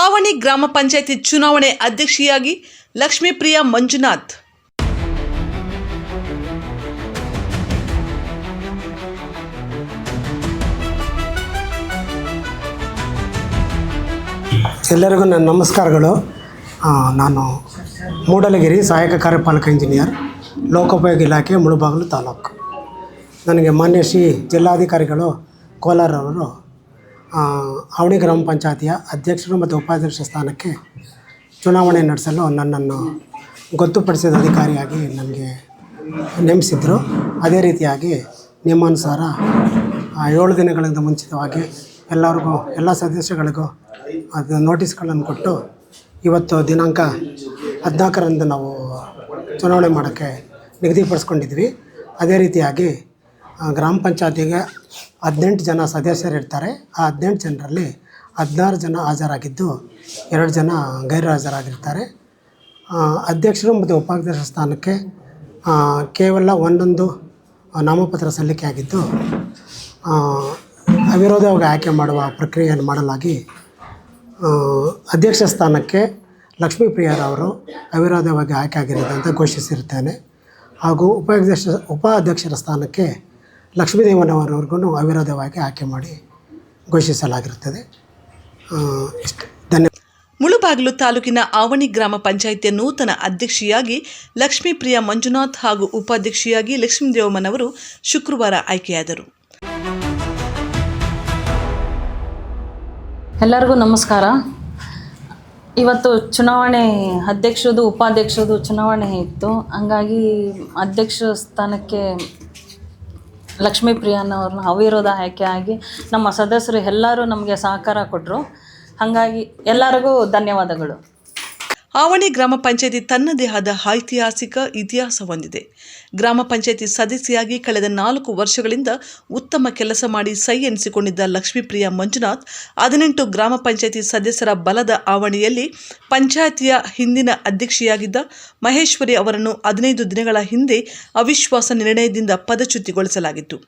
ಹಾವಣಿ ಗ್ರಾಮ ಪಂಚಾಯಿತಿ ಚುನಾವಣೆ ಅಧ್ಯಕ್ಷೆಯಾಗಿ ಲಕ್ಷ್ಮೀಪ್ರಿಯಾ ಮಂಜುನಾಥ್. ಎಲ್ಲರಿಗೂ ನನ್ನ ನಮಸ್ಕಾರಗಳು. ನಾನು ಮೂಡಲಗಿರಿ ಸಹಾಯಕ ಕಾರ್ಯಪಾಲಕ ಇಂಜಿನಿಯರ್, ಲೋಕೋಪಯೋಗಿ ಇಲಾಖೆ, ಮುಳುಬಾಗಿಲು ತಾಲೂಕು. ನನಗೆ ಮಾನ್ಯ ಶ್ರೀ ಜಿಲ್ಲಾಧಿಕಾರಿಗಳು ಕೋಲಾರ ಅವರು ಆ, ಅವಣಿ ಗ್ರಾಮ ಪಂಚಾಯತಿಯ ಅಧ್ಯಕ್ಷರು ಮತ್ತು ಉಪಾಧ್ಯಕ್ಷ ಸ್ಥಾನಕ್ಕೆ ಚುನಾವಣೆ ನಡೆಸಲು ನನ್ನನ್ನು ಗೊತ್ತುಪಡಿಸಿದ ಅಧಿಕಾರಿಯಾಗಿ ನನಗೆ ನೇಮಿಸಿದರು. ಅದೇ ರೀತಿಯಾಗಿ ನಿಯಮಾನುಸಾರ ಏಳು ದಿನಗಳಿಂದ ಮುಂಚಿತವಾಗಿ ಎಲ್ಲರಿಗೂ ಎಲ್ಲ ಸದಸ್ಯಗಳಿಗೂ ಅದು ನೋಟಿಸ್ಗಳನ್ನು ಕೊಟ್ಟು ಇವತ್ತು ದಿನಾಂಕ ಹದಿನಾಲ್ಕರಂದು ನಾವು ಚುನಾವಣೆ ಮಾಡೋಕ್ಕೆ ನಿಗದಿಪಡಿಸ್ಕೊಂಡಿದ್ವಿ. ಅದೇ ರೀತಿಯಾಗಿ ಗ್ರಾಮ ಪಂಚಾಯತಿಗೆ ಹದಿನೆಂಟು ಜನ ಸದಸ್ಯರಿರ್ತಾರೆ. ಆ ಹದಿನೆಂಟು ಜನರಲ್ಲಿ ಹದಿನಾರು ಜನ ಹಾಜರಾಗಿದ್ದು, ಎರಡು ಜನ ಗೈರು ಹಾಜರಾಗಿರ್ತಾರೆ ಅಧ್ಯಕ್ಷರು ಮತ್ತು ಉಪಾಧ್ಯಕ್ಷ ಸ್ಥಾನಕ್ಕೆ ಕೇವಲ ಒಂದೊಂದು ನಾಮಪತ್ರ ಸಲ್ಲಿಕೆ ಆಗಿದ್ದು ಅವಿರೋಧವಾಗಿ ಆಯ್ಕೆ ಮಾಡುವ ಪ್ರಕ್ರಿಯೆಯನ್ನು ಮಾಡಲಾಗಿ ಅಧ್ಯಕ್ಷ ಸ್ಥಾನಕ್ಕೆ ಲಕ್ಷ್ಮೀಪ್ರಿಯರವರು ಅವಿರೋಧವಾಗಿ ಆಯ್ಕೆ ಆಗಿರೋದು ಅಂತ ಘೋಷಿಸಿರುತ್ತೇನೆ. ಹಾಗೂ ಉಪಾಧ್ಯಕ್ಷ, ಉಪಾಧ್ಯಕ್ಷರ ಸ್ಥಾನಕ್ಕೆ ಲಕ್ಷ್ಮೀದೇವನವರವರೆಗೂ ಅವಿರೋಧವಾಗಿ ಆಯ್ಕೆ ಮಾಡಿ ಘೋಷಿಸಲಾಗಿರುತ್ತದೆ. ಇಷ್ಟೇ. ಧನ್ಯವಾದ ಮುಳುಬಾಗಿಲು ತಾಲೂಕಿನ ಆವಣಿ ಗ್ರಾಮ ಪಂಚಾಯಿತಿಯ ನೂತನ ಅಧ್ಯಕ್ಷೆಯಾಗಿ ಲಕ್ಷ್ಮೀಪ್ರಿಯ ಮಂಜುನಾಥ್ ಹಾಗೂ ಉಪಾಧ್ಯಕ್ಷೆಯಾಗಿ ಲಕ್ಷ್ಮೀದೇವಮ್ಮನವರು ಶುಕ್ರವಾರ ಆಯ್ಕೆಯಾದರು. ಎಲ್ಲರಿಗೂ ನಮಸ್ಕಾರ. ಇವತ್ತು ಚುನಾವಣೆ ಅಧ್ಯಕ್ಷರದು ಉಪಾಧ್ಯಕ್ಷದು ಚುನಾವಣೆ ಇತ್ತು. ಹಂಗಾಗಿ ಅಧ್ಯಕ್ಷ ಸ್ಥಾನಕ್ಕೆ ಲಕ್ಷ್ಮೀ ಪ್ರಿಯನವ್ರನ್ನ ಅವಿರೋಧ ಆಯ್ಕೆ ಆಗಿ ನಮ್ಮ ಸದಸ್ಯರು ಎಲ್ಲರೂ ನಮಗೆ ಸಹಕಾರ ಕೊಟ್ಟರು ಹಾಗಾಗಿ ಎಲ್ಲರಿಗೂ ಧನ್ಯವಾದಗಳು. ಆವಣಿ ಗ್ರಾಮ ಪಂಚಾಯಿತಿ ತನ್ನದೇ ಆದ ಐತಿಹಾಸಿಕ ಇತಿಹಾಸ ಹೊಂದಿದೆ. ಗ್ರಾಮ ಪಂಚಾಯಿತಿ ಸದಸ್ಯೆಯಾಗಿ ಕಳೆದ ನಾಲ್ಕು ವರ್ಷಗಳಿಂದ ಉತ್ತಮ ಕೆಲಸ ಮಾಡಿ ಸೈ ಎನಿಸಿಕೊಂಡಿದ್ದ ಲಕ್ಷ್ಮೀಪ್ರಿಯಾ ಮಂಜುನಾಥ್, ಹದಿನೆಂಟು ಗ್ರಾಮ ಪಂಚಾಯಿತಿ ಸದಸ್ಯರ ಬಲದ ಆವಣಿಯಲ್ಲಿ ಪಂಚಾಯತಿಯ ಹಿಂದಿನ ಅಧ್ಯಕ್ಷೆಯಾಗಿದ್ದ ಮಹೇಶ್ವರಿ ಅವರನ್ನು ಹದಿನೈದು ದಿನಗಳ ಹಿಂದೆ ಅವಿಶ್ವಾಸ ನಿರ್ಣಯದಿಂದ ಪದಚ್ಯುತಿಗೊಳಿಸಲಾಗಿತ್ತು.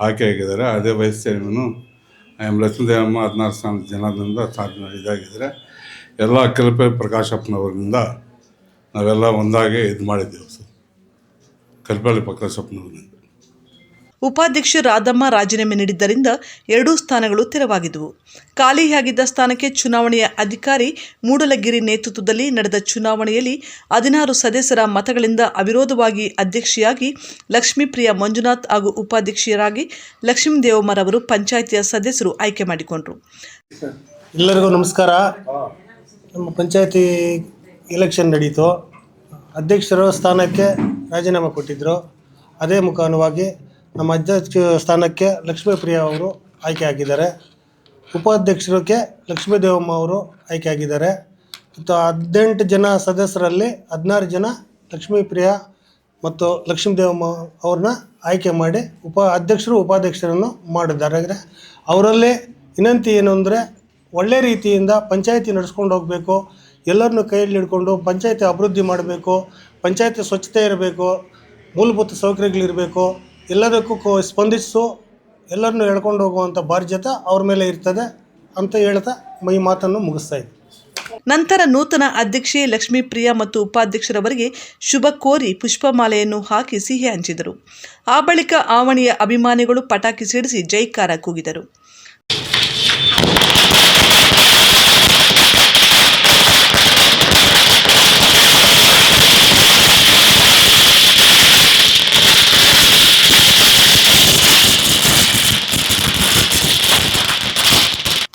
ಆಯ್ಕೆಯಾಗಿದ್ದಾರೆ. ಅದೇ ವಯಸ್ಸಿನವನು ಎಂ ಲಕ್ಷ್ಮೀದೇವಮ್ಮ ಹದಿನಾರು ಸಾವಿರ ಜನದಿಂದ ಸಾಧನೆ ಇದಾಗಿದ್ದರೆ ಎಲ್ಲ ಕಲ್ಪೆ ಪ್ರಕಾಶಪ್ಪನವರಿಂದ ನಾವೆಲ್ಲ ಒಂದಾಗಿ ಇದು ಮಾಡಿದ್ದೇವೆ ಸರ್. ಕಲ್ಪಳ್ಳಿ ಪ್ರಕಾಶಪ್ಪನವರಿಂದ ಉಪಾಧ್ಯಕ್ಷೆ ರಾಧಮ್ಮ ರಾಜೀನಾಮೆ ನೀಡಿದ್ದರಿಂದ ಎರಡೂ ಸ್ಥಾನಗಳು ತೆರವಾಗಿದ್ದವು. ಖಾಲಿಯಾಗಿದ್ದ ಸ್ಥಾನಕ್ಕೆ ಚುನಾವಣೆಯ ಅಧಿಕಾರಿ ಮೂಡಲಗಿರಿ ನೇತೃತ್ವದಲ್ಲಿ ನಡೆದ ಚುನಾವಣೆಯಲ್ಲಿ ಹದಿನಾರು ಸದಸ್ಯರ ಮತಗಳಿಂದ ಅವಿರೋಧವಾಗಿ ಅಧ್ಯಕ್ಷೆಯಾಗಿ ಲಕ್ಷ್ಮೀಪ್ರಿಯ ಮಂಜುನಾಥ್ ಹಾಗೂ ಉಪಾಧ್ಯಕ್ಷರಾಗಿ ಲಕ್ಷ್ಮೀದೇವಮ್ಮರವರು ಪಂಚಾಯಿತಿಯ ಸದಸ್ಯರು ಆಯ್ಕೆ ಮಾಡಿಕೊಂಡರು. ಎಲ್ಲರಿಗೂ ನಮಸ್ಕಾರ. ನಮ್ಮ ಪಂಚಾಯತಿ ಎಲೆಕ್ಷನ್ ನಡೀತು. ಅಧ್ಯಕ್ಷರ ಸ್ಥಾನಕ್ಕೆ ರಾಜೀನಾಮೆ ಕೊಟ್ಟಿದ್ದರು ಅದೇ ಮುಖಾನುವಾಗಿ ನಮ್ಮ ಅಧ್ಯಕ್ಷ ಸ್ಥಾನಕ್ಕೆ ಲಕ್ಷ್ಮೀಪ್ರಿಯ ಅವರು ಆಯ್ಕೆ ಆಗಿದ್ದಾರೆ. ಉಪಾಧ್ಯಕ್ಷರಿಗೆ ಲಕ್ಷ್ಮೀದೇವಮ್ಮ ಅವರು ಆಯ್ಕೆ ಆಗಿದ್ದಾರೆ. ಮತ್ತು ಹದಿನೆಂಟು ಜನ ಸದಸ್ಯರಲ್ಲಿ ಹದಿನಾರು ಜನ ಲಕ್ಷ್ಮೀಪ್ರಿಯ ಮತ್ತು ಲಕ್ಷ್ಮೀದೇವಮ್ಮ ಅವ್ರನ್ನ ಆಯ್ಕೆ ಮಾಡಿ ಉಪ ಅಧ್ಯಕ್ಷರು ಉಪಾಧ್ಯಕ್ಷರನ್ನು ಮಾಡಿದ್ದಾರೆ. ಅಂದರೆ ಅವರಲ್ಲಿ ವಿನಂತಿ ಏನು ಅಂದರೆ ಒಳ್ಳೆ ರೀತಿಯಿಂದ ಪಂಚಾಯಿತಿ ನಡೆಸ್ಕೊಂಡು ಹೋಗಬೇಕು. ಎಲ್ಲರನ್ನೂ ಕೈಯಲ್ಲಿ ಹಿಡ್ಕೊಂಡು ಪಂಚಾಯತಿ ಅಭಿವೃದ್ಧಿ ಮಾಡಬೇಕು. ಪಂಚಾಯತಿ ಸ್ವಚ್ಛತೆ ಇರಬೇಕು. ಮೂಲಭೂತ ಸೌಕರ್ಯಗಳಿರಬೇಕು. ಎಲ್ಲದಕ್ಕೂ ಸ್ಪಂದಿಸು, ಎಲ್ಲರನ್ನೂ ಎಳ್ಕೊಂಡು ಹೋಗುವಂಥ ಬಾಧ್ಯತೆ ಅವ್ರ ಮೇಲೆ ಇರ್ತದೆ ಅಂತ ಹೇಳ್ತಾ ಮೈ ಮಾತನ್ನು ಮುಗಿಸ್ತಾ ಇದ್ದೆ ನಂತರ ನೂತನ ಅಧ್ಯಕ್ಷೆ ಲಕ್ಷ್ಮೀಪ್ರಿಯ ಮತ್ತು ಉಪಾಧ್ಯಕ್ಷರವರಿಗೆ ಶುಭ ಕೋರಿ ಪುಷ್ಪಮಾಲೆಯನ್ನು ಹಾಕಿ ಸಿಹಿ ಹಂಚಿದರು. ಆ ಬಳಿಕ ಆವಣಿಯ ಅಭಿಮಾನಿಗಳು ಪಟಾಕಿ ಸಿಡಿಸಿ ಜೈಕಾರ ಕೂಗಿದರು.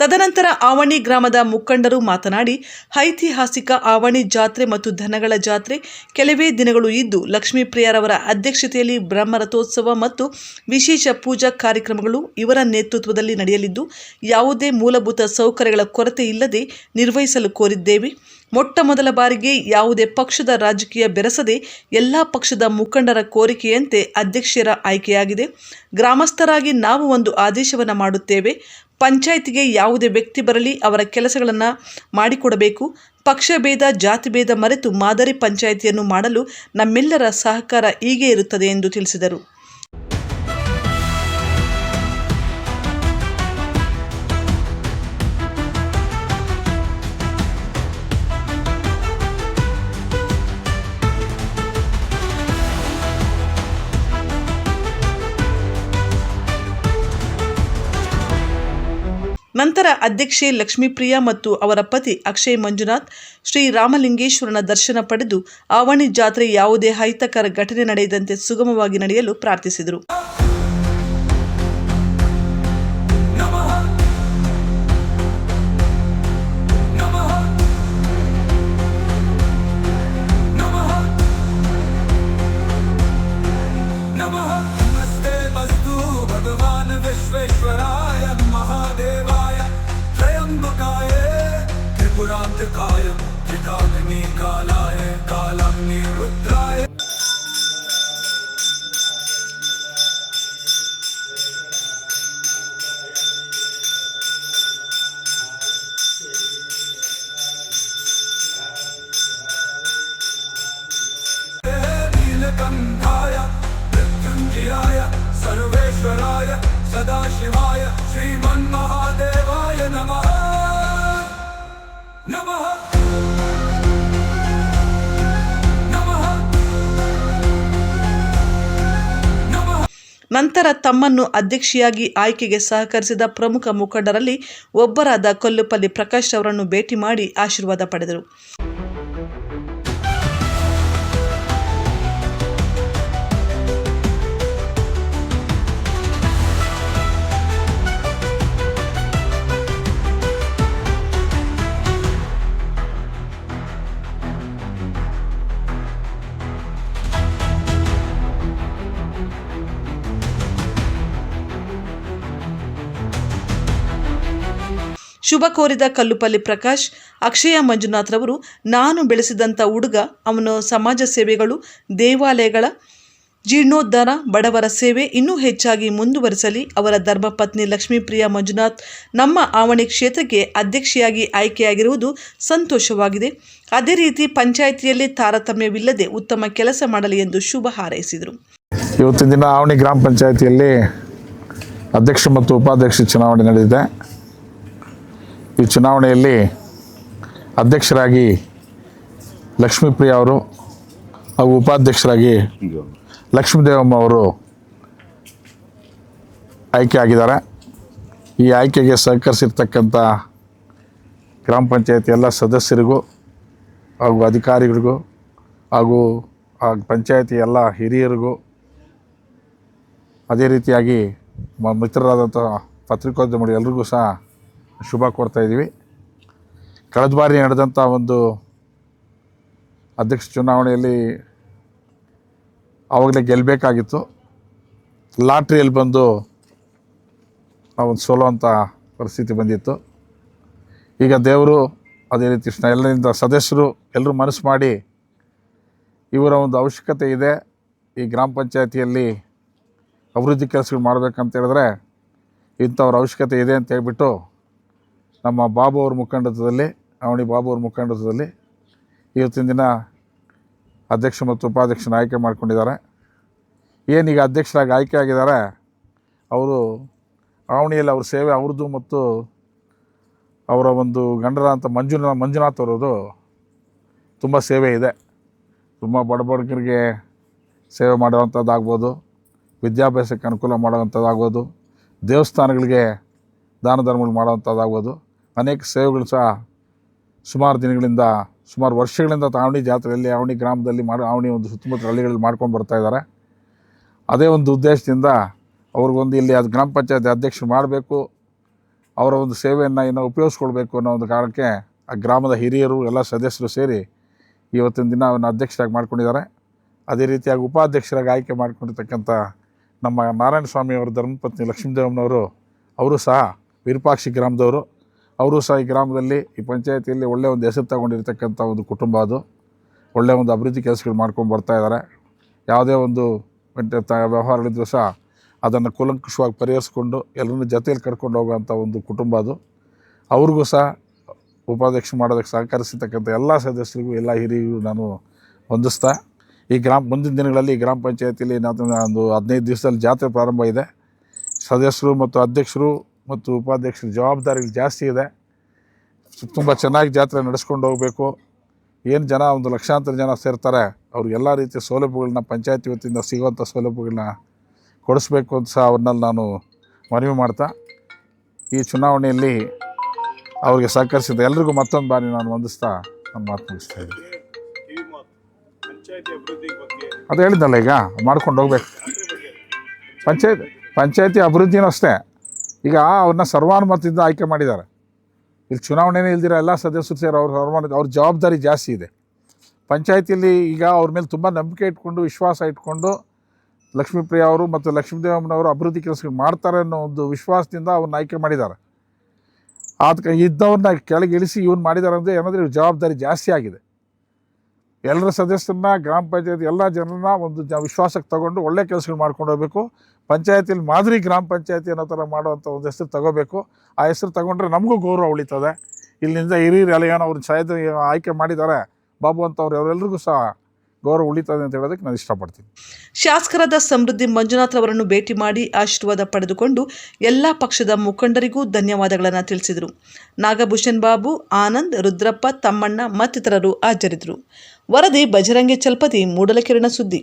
ತದನಂತರ ಆವಣಿ ಗ್ರಾಮದ ಮುಖಂಡರು ಮಾತನಾಡಿ, ಐತಿಹಾಸಿಕ ಆವಣಿ ಜಾತ್ರೆ ಮತ್ತು ದನಗಳ ಜಾತ್ರೆ ಕೆಲವೇ ದಿನಗಳು ಇದ್ದು ಲಕ್ಷ್ಮೀಪ್ರಿಯರವರ ಅಧ್ಯಕ್ಷತೆಯಲ್ಲಿ ಬ್ರಹ್ಮರಥೋತ್ಸವ ಮತ್ತು ವಿಶೇಷ ಪೂಜಾ ಕಾರ್ಯಕ್ರಮಗಳು ಇವರ ನೇತೃತ್ವದಲ್ಲಿ ನಡೆಯಲಿದ್ದು, ಯಾವುದೇ ಮೂಲಭೂತ ಸೌಕರ್ಯಗಳ ಕೊರತೆ ಇಲ್ಲದೆ ನಿರ್ವಹಿಸಲು ಕೋರಿದ್ದೇವೆ. ಮೊಟ್ಟ ಮೊದಲ ಬಾರಿಗೆ ಯಾವುದೇ ಪಕ್ಷದ ರಾಜಕೀಯ ಬೆರೆಸದೆ ಎಲ್ಲ ಪಕ್ಷದ ಮುಖಂಡರ ಕೋರಿಕೆಯಂತೆ ಅಧ್ಯಕ್ಷರ ಆಯ್ಕೆಯಾಗಿದೆ. ಗ್ರಾಮಸ್ಥರಾಗಿ ನಾವು ಒಂದು ಆದೇಶವನ್ನು ಮಾಡುತ್ತೇವೆ. ಪಂಚಾಯತಿಗೆ ಯಾವುದೇ ವ್ಯಕ್ತಿ ಬರಲಿ ಅವರ ಕೆಲಸಗಳನ್ನು ಮಾಡಿಕೊಡಬೇಕು. ಪಕ್ಷಭೇದ ಜಾತಿಭೇದ ಮರೆತು ಮಾದರಿ ಪಂಚಾಯಿತಿಯನ್ನು ಮಾಡಲು ನಮ್ಮೆಲ್ಲರ ಸಹಕಾರ ಹೀಗೆ ಇರುತ್ತದೆ ಎಂದು ತಿಳಿಸಿದರು. ನಂತರ ಅಧ್ಯಕ್ಷೆ ಲಕ್ಷ್ಮೀಪ್ರಿಯಾ ಮತ್ತು ಅವರ ಪತಿ ಅಕ್ಷಯ್ ಮಂಜುನಾಥ್ ಶ್ರೀ ರಾಮಲಿಂಗೇಶ್ವರನ ದರ್ಶನ ಪಡೆದು ಆವಣಿ ಜಾತ್ರೆ ಯಾವುದೇ ಅಹಿತಕರ ಘಟನೆ ನಡೆಯದಂತೆ ಸುಗಮವಾಗಿ ನಡೆಯಲು ಪ್ರಾರ್ಥಿಸಿದರು नमस्ते मस्तु भगवान् विश्वेश्वराय साथ कायम चिताग्नि काला है कालाग्नि रुद्राय नीलकंठाय मृत्युंजयाय सर्वेश्वराय सदाशिवाय श्रीमन्महादेवाय नमः। ನಂತರ ತಮ್ಮನ್ನು ಅಧ್ಯಕ್ಷೆಯಾಗಿ ಆಯ್ಕೆಗೆ ಸಹಕರಿಸಿದ ಪ್ರಮುಖ ಮುಖಂಡರಲ್ಲಿ ಒಬ್ಬರಾದ ಕೊಲ್ಲುಪಲ್ಲಿ ಪ್ರಕಾಶ್ ಅವರನ್ನು ಭೇಟಿ ಮಾಡಿ ಆಶೀರ್ವಾದ ಪಡೆದರು. ಶುಭ ಕೋರಿದ ಕಲ್ಲುಪಲ್ಲಿ ಪ್ರಕಾಶ್, ಅಕ್ಷಯ ಮಂಜುನಾಥ್ರವರು ನಾನು ಬೆಳೆಸಿದಂಥ ಹುಡುಗ ಅವನು ಸಮಾಜ ಸೇವೆಗಳು, ದೇವಾಲಯಗಳ ಜೀರ್ಣೋದ್ಧಾರ, ಬಡವರ ಸೇವೆ ಇನ್ನೂ ಹೆಚ್ಚಾಗಿ ಮುಂದುವರಿಸಲಿ, ಅವರ ಧರ್ಮಪತ್ನಿ ಲಕ್ಷ್ಮೀಪ್ರಿಯ ಮಂಜುನಾಥ್ ನಮ್ಮ ಆವಣಿ ಕ್ಷೇತ್ರಕ್ಕೆ ಅಧ್ಯಕ್ಷೆಯಾಗಿ ಆಯ್ಕೆಯಾಗಿರುವುದು ಸಂತೋಷವಾಗಿದೆ. ಅದೇ ರೀತಿ ಪಂಚಾಯಿತಿಯಲ್ಲಿ ತಾರತಮ್ಯವಿಲ್ಲದೆ ಉತ್ತಮ ಕೆಲಸ ಮಾಡಲಿ ಎಂದು ಶುಭ ಹಾರೈಸಿದರು. ಇವತ್ತಿನ ದಿನ ಆವಣಿ ಗ್ರಾಮ ಪಂಚಾಯಿತಿಯಲ್ಲಿ ಅಧ್ಯಕ್ಷ ಮತ್ತು ಉಪಾಧ್ಯಕ್ಷ ಚುನಾವಣೆ ನಡೆದಿದೆ. ಈ ಚುನಾವಣೆಯಲ್ಲಿ ಅಧ್ಯಕ್ಷರಾಗಿ ಲಕ್ಷ್ಮೀಪ್ರಿಯ ಅವರು ಹಾಗೂ ಉಪಾಧ್ಯಕ್ಷರಾಗಿ ಲಕ್ಷ್ಮೀದೇವಮ್ಮ ಅವರು ಆಯ್ಕೆ ಆಗಿದ್ದಾರೆ. ಈ ಆಯ್ಕೆಗೆ ಸಹಕರಿಸಿರ್ತಕ್ಕಂಥ ಗ್ರಾಮ ಪಂಚಾಯತಿ ಎಲ್ಲ ಸದಸ್ಯರಿಗೂ ಹಾಗೂ ಅಧಿಕಾರಿಗಳಿಗೂ ಹಾಗೂ ಆ ಪಂಚಾಯತಿ ಎಲ್ಲ ಹಿರಿಯರಿಗೂ ಅದೇ ರೀತಿಯಾಗಿ ಮಿತ್ರರಾದಂಥ ಪತ್ರಿಕೋದ್ಯಮಗಳು ಎಲ್ರಿಗೂ ಸಹ ಶುಭ ಕೋರ್ತಾ ಇದ್ದೀವಿ. ಕಳೆದ ಬಾರಿ ನಡೆದಂಥ ಒಂದು ಅಧ್ಯಕ್ಷ ಚುನಾವಣೆಯಲ್ಲಿ ಆವಾಗಲೇ ಗೆಲ್ಲಬೇಕಾಗಿತ್ತು ಲಾಟ್ರಿಯಲ್ಲಿ ಬಂದು ನಾವೊಂದು ಸೋಲುವಂಥ ಪರಿಸ್ಥಿತಿ ಬಂದಿತ್ತು. ಈಗ ದೇವರು ಅದೇ ರೀತಿ ಎಲ್ಲರಿಂದ ಸದಸ್ಯರು ಎಲ್ಲರೂ ಮನಸ್ಸು ಮಾಡಿ ಇವರ ಒಂದು ಅವಶ್ಯಕತೆ ಇದೆ. ಈ ಗ್ರಾಮ ಪಂಚಾಯತಿಯಲ್ಲಿ ಅಭಿವೃದ್ಧಿ ಕೆಲಸಗಳು ಮಾಡಬೇಕಂತ ಹೇಳಿದ್ರೆ ಇಂಥವ್ರ ಅವಶ್ಯಕತೆ ಇದೆ ಅಂತ ಹೇಳ್ಬಿಟ್ಟು ನಮ್ಮ ಬಾಬು ಅವ್ರ ಮುಖಂಡತ್ವದಲ್ಲಿ, ಅವಣಿ ಬಾಬು ಅವ್ರ ಮುಖಂಡತ್ವದಲ್ಲಿ ಇವತ್ತಿನ ದಿನ ಅಧ್ಯಕ್ಷ ಮತ್ತು ಉಪಾಧ್ಯಕ್ಷನ ಆಯ್ಕೆ ಮಾಡ್ಕೊಂಡಿದ್ದಾರೆ. ಏನೀಗ ಅಧ್ಯಕ್ಷರಾಗಿ ಆಯ್ಕೆ ಆಗಿದ್ದಾರೆ, ಅವರು ಆವಣಿಯಲ್ಲಿ ಅವ್ರ ಸೇವೆ ಅವ್ರದ್ದು ಮತ್ತು ಅವರ ಒಂದು ಗಂಡರ ಅಂತ ಮಂಜುನಾ, ಮಂಜುನಾಥ್ ಅವರದು ತುಂಬ ಸೇವೆ ಇದೆ. ತುಂಬ ಬಡಬಡಗರಿಗೆ ಸೇವೆ ಮಾಡುವಂಥದ್ದಾಗ್ಬೋದು, ವಿದ್ಯಾಭ್ಯಾಸಕ್ಕೆ ಅನುಕೂಲ ಮಾಡುವಂಥದ್ದಾಗ್ಬೋದು, ದೇವಸ್ಥಾನಗಳಿಗೆ ದಾನ ಧರ್ಮಗಳು ಮಾಡುವಂಥದ್ದಾಗ್ಬೋದು. ಅನೇಕ ಸೇವೆಗಳು ಸಹ ಸುಮಾರು ದಿನಗಳಿಂದ, ಸುಮಾರು ವರ್ಷಗಳಿಂದ ತಾವಣಿ ಜಾತ್ರೆಯಲ್ಲಿ ಆವಣಿ ಗ್ರಾಮದಲ್ಲಿ ಮಾಡಿ ಆವಣಿ ಒಂದು ಸುತ್ತಮುತ್ತ ಹಳ್ಳಿಗಳಲ್ಲಿ ಮಾಡ್ಕೊಂಡು ಬರ್ತಾ ಇದ್ದಾರೆ. ಅದೇ ಒಂದು ಉದ್ದೇಶದಿಂದ ಅವ್ರಿಗೊಂದು ಇಲ್ಲಿ ಅದು ಗ್ರಾಮ ಪಂಚಾಯತ್ ಅಧ್ಯಕ್ಷರು ಮಾಡಬೇಕು, ಅವರ ಒಂದು ಸೇವೆಯನ್ನು ಇನ್ನು ಉಪಯೋಗಿಸ್ಕೊಳ್ಬೇಕು ಅನ್ನೋ ಒಂದು ಕಾರಣಕ್ಕೆ ಆ ಗ್ರಾಮದ ಹಿರಿಯರು, ಎಲ್ಲ ಸದಸ್ಯರು ಸೇರಿ ಇವತ್ತಿನ ದಿನ ಅವನ್ನ ಅಧ್ಯಕ್ಷರಾಗಿ ಮಾಡ್ಕೊಂಡಿದ್ದಾರೆ. ಅದೇ ರೀತಿಯಾಗಿ ಉಪಾಧ್ಯಕ್ಷರಾಗಿ ಆಯ್ಕೆ ಮಾಡಿಕೊಂಡಿರ್ತಕ್ಕಂಥ ನಮ್ಮ ನಾರಾಯಣ ಅವರ ಧರ್ಮಪತ್ನಿ ಲಕ್ಷ್ಮೀದೇವಮ್ಮನವರು, ಅವರು ಸಹ ವಿರೂಪಾಕ್ಷಿ ಗ್ರಾಮದವರು. ಅವರು ಸಹ ಈ ಗ್ರಾಮದಲ್ಲಿ ಈ ಪಂಚಾಯತಿಯಲ್ಲಿ ಒಳ್ಳೆಯ ಒಂದು ಹೆಸರು ತಗೊಂಡಿರ್ತಕ್ಕಂಥ ಒಂದು ಕುಟುಂಬ ಅದು. ಒಳ್ಳೆಯ ಒಂದು ಅಭಿವೃದ್ಧಿ ಕೆಲಸಗಳು ಮಾಡ್ಕೊಂಡು ಬರ್ತಾ ಇದ್ದಾರೆ. ಯಾವುದೇ ಒಂದು ವ್ಯವಹಾರಗಳಿದ್ರು ಸಹ ಅದನ್ನು ಕೂಲಂಕುಷವಾಗಿ ಪರಿಹರಿಸ್ಕೊಂಡು ಎಲ್ಲರನ್ನೂ ಜೊತೆಯಲ್ಲಿ ಕರ್ಕೊಂಡು ಹೋಗುವಂಥ ಒಂದು ಕುಟುಂಬ ಅದು. ಅವ್ರಿಗೂ ಸಹ ಉಪಾಧ್ಯಕ್ಷ ಮಾಡೋದಕ್ಕೆ ಸಹಕರಿಸಿರ್ತಕ್ಕಂಥ ಎಲ್ಲ ಸದಸ್ಯರಿಗೂ, ಎಲ್ಲ ಹಿರಿಯರಿಗೂ ನಾನು ಹೊಂದಿಸ್ತಾ ಈ ಗ್ರಾಮ ಮುಂದಿನ ದಿನಗಳಲ್ಲಿ ಗ್ರಾಮ ಪಂಚಾಯತಿಯಲ್ಲಿ ನಾನು ಒಂದು ಹದಿನೈದು ದಿವಸದಲ್ಲಿ ಜಾತ್ರೆ ಪ್ರಾರಂಭ ಇದೆ. ಸದಸ್ಯರು ಮತ್ತು ಅಧ್ಯಕ್ಷರು ಮತ್ತು ಉಪಾಧ್ಯಕ್ಷರ ಜವಾಬ್ದಾರಿಗಳು ಜಾಸ್ತಿ ಇದೆ. ತುಂಬ ಚೆನ್ನಾಗಿ ಜಾತ್ರೆ ನಡೆಸ್ಕೊಂಡು ಹೋಗಬೇಕು. ಏನು ಜನ, ಒಂದು ಲಕ್ಷಾಂತರ ಜನ ಸೇರ್ತಾರೆ, ಅವ್ರಿಗೆ ಎಲ್ಲ ರೀತಿಯ ಸೌಲಭ್ಯಗಳನ್ನ ಪಂಚಾಯತಿ ವತಿಯಿಂದ ಸಿಗುವಂಥ ಸೌಲಭ್ಯಗಳನ್ನ ಕೊಡಿಸ್ಬೇಕು ಅಂತ ಸಹ ಅವ್ರನ್ನಲ್ಲಿ ನಾನು ಮನವಿ ಮಾಡ್ತಾ, ಈ ಚುನಾವಣೆಯಲ್ಲಿ ಅವ್ರಿಗೆ ಸಹಕರಿಸಿದ ಎಲ್ರಿಗೂ ಮತ್ತೊಂದು ಬಾರಿ ನಾನು ವಂದಿಸ್ತಾ ನನ್ನ ಮಾತು ಮುಗಿಸ್ತಾ ಇದ್ದೀನಿ. ಅದು ಹೇಳಿದ್ನಲ್ಲ ಈಗ, ಮಾಡ್ಕೊಂಡು ಹೋಗ್ಬೇಕು. ಪಂಚಾಯತ್, ಪಂಚಾಯತಿ ಅಭಿವೃದ್ಧಿನೂ ಅಷ್ಟೇ. ಈಗ ಅವ್ರನ್ನ ಸರ್ವಾನುಮತದಿಂದ ಆಯ್ಕೆ ಮಾಡಿದ್ದಾರೆ. ಇಲ್ಲಿ ಚುನಾವಣೆನೇ ಇಲ್ದಿರ ಎಲ್ಲ ಸದಸ್ಯರು ಸೇರಿ ಅವ್ರ ಸರ್ವಾನು ಅವ್ರ ಜವಾಬ್ದಾರಿ ಜಾಸ್ತಿ ಇದೆ. ಪಂಚಾಯತಿಯಲ್ಲಿ ಈಗ ಅವ್ರ ಮೇಲೆ ತುಂಬ ನಂಬಿಕೆ ಇಟ್ಕೊಂಡು, ವಿಶ್ವಾಸ ಇಟ್ಕೊಂಡು ಲಕ್ಷ್ಮೀಪ್ರಿಯ ಅವರು ಮತ್ತು ಲಕ್ಷ್ಮೀದೇವಮ್ಮನವರು ಅಭಿವೃದ್ಧಿ ಕೆಲಸಗಳು ಮಾಡ್ತಾರೆ ಅನ್ನೋ ಒಂದು ವಿಶ್ವಾಸದಿಂದ ಅವ್ರನ್ನ ಆಯ್ಕೆ ಮಾಡಿದ್ದಾರೆ. ಆದ ಇದ್ದವ್ರನ್ನ ಕೆಳಗೆ ಇಳಿಸಿ ಇವ್ನು ಮಾಡಿದ್ದಾರೆ ಅಂದರೆ ಏನಂದರೆ ಜವಾಬ್ದಾರಿ ಜಾಸ್ತಿ ಆಗಿದೆ. ಎಲ್ಲರ ಸದಸ್ಯರನ್ನ, ಗ್ರಾಮ ಪಂಚಾಯತ್ ಎಲ್ಲ ಜನರನ್ನ ಒಂದು ವಿಶ್ವಾಸಕ್ಕೆ ತಗೊಂಡು ಒಳ್ಳೆ ಕೆಲಸಗಳು ಮಾಡ್ಕೊಂಡು ಹೋಗಬೇಕು. ಪಂಚಾಯತಿಯಲ್ಲಿ ಮಾದರಿ ಗ್ರಾಮ ಪಂಚಾಯತಿ ಅನ್ನೋ ಥರ ಮಾಡುವಂಥ ಒಂದು ಹೆಸರು ತಗೋಬೇಕು. ಆ ಹೆಸರು ತಗೊಂಡ್ರೆ ನಮಗೂ ಗೌರವ ಉಳಿತದೆ. ಇಲ್ಲಿಂದ ಹಿರಿಯರು ಎಲ್ಲ ಏನೋ ಅವ್ರನ್ನ ಸಾಯ್ದು ಆಯ್ಕೆ ಮಾಡಿದ್ದಾರೆ, ಬಾಬು ಅಂತವ್ರು ಅವರೆಲ್ಲರಿಗೂ ಸಹ ಗೌರವ ಉಳಿತದೆ ಅಂತ ಹೇಳೋದಕ್ಕೆ ನಾನು ಇಷ್ಟಪಡ್ತೀನಿ. ಶಾಸಕರಾದ ಸಮೃದ್ಧಿ ಮಂಜುನಾಥ್ ಅವರನ್ನು ಭೇಟಿ ಮಾಡಿ ಆಶೀರ್ವಾದ ಪಡೆದುಕೊಂಡು ಎಲ್ಲ ಪಕ್ಷದ ಮುಖಂಡರಿಗೂ ಧನ್ಯವಾದಗಳನ್ನು ತಿಳಿಸಿದರು. ನಾಗಭೂಷಣ್ ಬಾಬು, ಆನಂದ್, ರುದ್ರಪ್ಪ, ತಮ್ಮಣ್ಣ ಮತ್ತಿತರರು ಹಾಜರಿದ್ದರು ವರದಿ ಬಜರಂಗಿ ಚಲಪತಿ, ಮೂಡಲಕಿರಣ ಸುದ್ದಿ.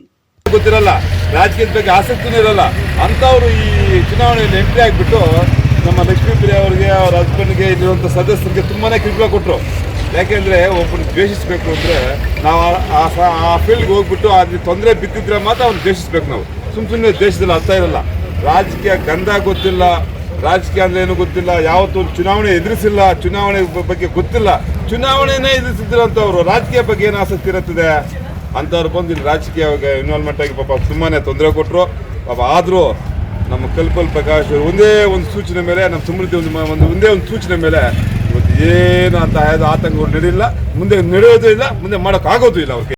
ಗೊತ್ತಿರಲ್ಲ. ರಾಜಕೀಯದ ಬಗ್ಗೆ ಆಸಕ್ತಿನೂ ಇರಲ್ಲ. ಅಂಥವ್ರು ಈ ಚುನಾವಣೆಯಲ್ಲಿ ಎಂಟ್ರಿ ಆಗಿಬಿಟ್ಟು ನಮ್ಮ ಲಕ್ಷ್ಮೀಪ್ರಿಯ ಅವರಿಗೆ, ಅವ್ರ ಹಸ್ಬೆಂಡ್ಗೆ ಇಲ್ಲಿರುವಂಥ ಸದಸ್ಯರಿಗೆ ತುಂಬಾ ಕಿರುಕುಳ ಕೊಟ್ಟರು ಯಾಕೆಂದರೆ ಒಬ್ಬರು ದ್ವೇಷಿಸಬೇಕು ಅಂದರೆ ನಾವು ಆ- ಆ ಫೀಲ್ಡ್ಗೆ ಹೋಗ್ಬಿಟ್ಟು ಅಲ್ಲಿ ತೊಂದರೆ ಬಿದ್ದಿದ್ರೆ ಮಾತ್ರ ಅವ್ನು ದ್ವೇಷಿಸ್ಬೇಕು ನಾವು. ಸುಮ್ಮ ಸುಮ್ಮನೆ ದೇಶದಲ್ಲಿ ಅರ್ಥ ಇರಲ್ಲ. ರಾಜಕೀಯ ಗಂಧ ಗೊತ್ತಿಲ್ಲ. ರಾಜಕೀಯ ಅಂದ್ರೆ ಏನು ಗೊತ್ತಿಲ್ಲ. ಯಾವತ್ತೂ ಚುನಾವಣೆ ಎದುರಿಸಿಲ್ಲ. ಚುನಾವಣೆ ಬಗ್ಗೆ ಗೊತ್ತಿಲ್ಲ. ಚುನಾವಣೆನೇ ಎದುರಿಸಿದ್ರಂಥವ್ರು ರಾಜಕೀಯ ಬಗ್ಗೆ ಏನು ಆಸಕ್ತಿ ಇರುತ್ತದೆ? ಅಂಥವ್ರು ಬಂದು ಇಲ್ಲಿ ರಾಜಕೀಯ ಇನ್ವಾಲ್ವ್ಮೆಂಟ್ ಆಗಿ ಪಾಪ ತುಂಬಾ ತೊಂದರೆ ಕೊಟ್ಟರು ಪಾಪ ಆದರೂ ನಮ್ಮ ಕಲ್ಪಲ್ ಪ್ರಕಾಶ್ ಒಂದೇ ಒಂದು ಸೂಚನೆ ಮೇಲೆ, ನಮ್ಮ ಸಮೃದ್ಧಿ ಒಂದು ಒಂದು ಒಂದೇ ಒಂದು ಸೂಚನೆ ಮೇಲೆ ಇವತ್ತು ಏನು ಅಂತ ಆತಂಕಗಳು ನಡೆಯಿಲ್ಲ ಮುಂದೆ ನಡೆಯೋದು ಇಲ್ಲ, ಮುಂದೆ ಮಾಡೋಕ್ಕಾಗೋದು ಇಲ್ಲ ಅವ್ರಿಗೆ.